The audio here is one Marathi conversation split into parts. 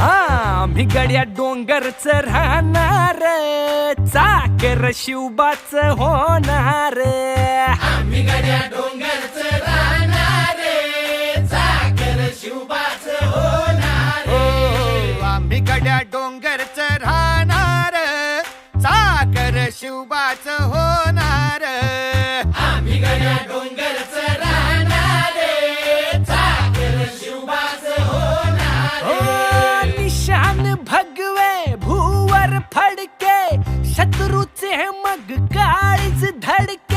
आम्ही गड्या डोंगरच राहणार चाकर शिवबाच होणार आम्ही गड्या डोंगर बिघड्या डोंगर च साखर होणार. राहणार साखर शिवबाच होणार हो, निशान फडके शत्रूचे मग काळीच धडके.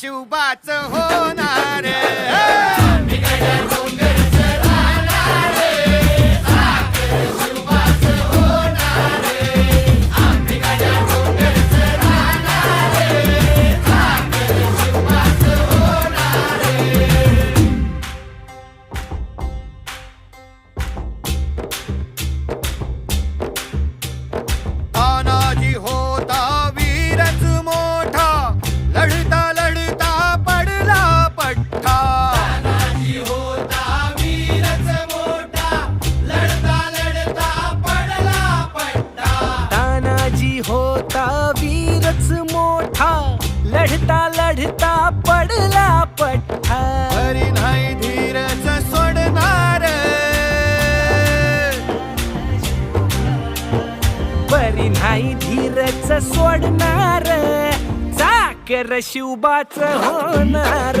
शिवबाच होणार लढता लढता पडला पठ्ठा. हरी नाही धीरच सोडणार. बरी नाही धीरच सोडणार. चाकर शिवबाच होणार.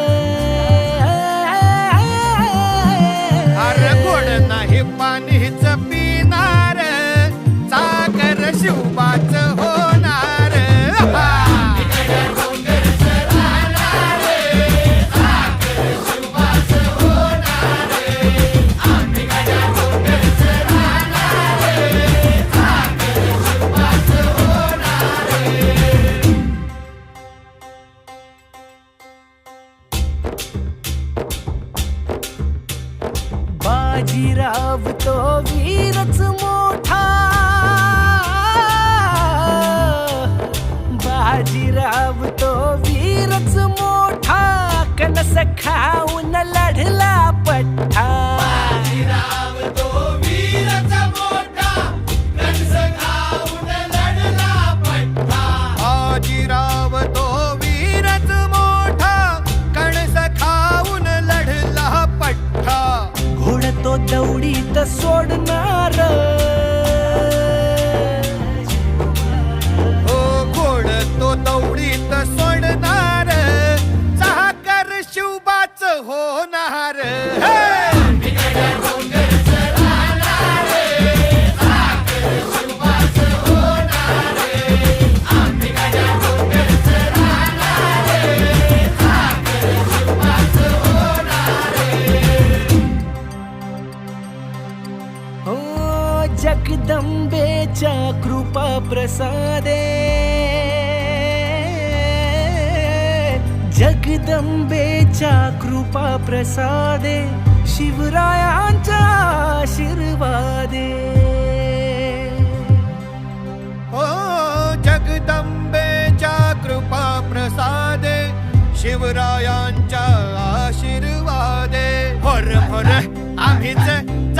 ठाव तो वीर மனசோடு நாரா. प्रसादे। जगदंबेच्या कृपा प्रसादे शिवरायांच्या आशीर्वादे। ओ जगदंबेच्या कृपा प्रसादे शिवरायांच्या आशीर्वादे। हर हर आम्हीच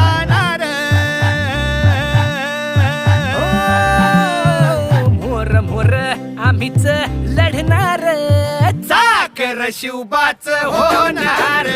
शिवबाच होणार.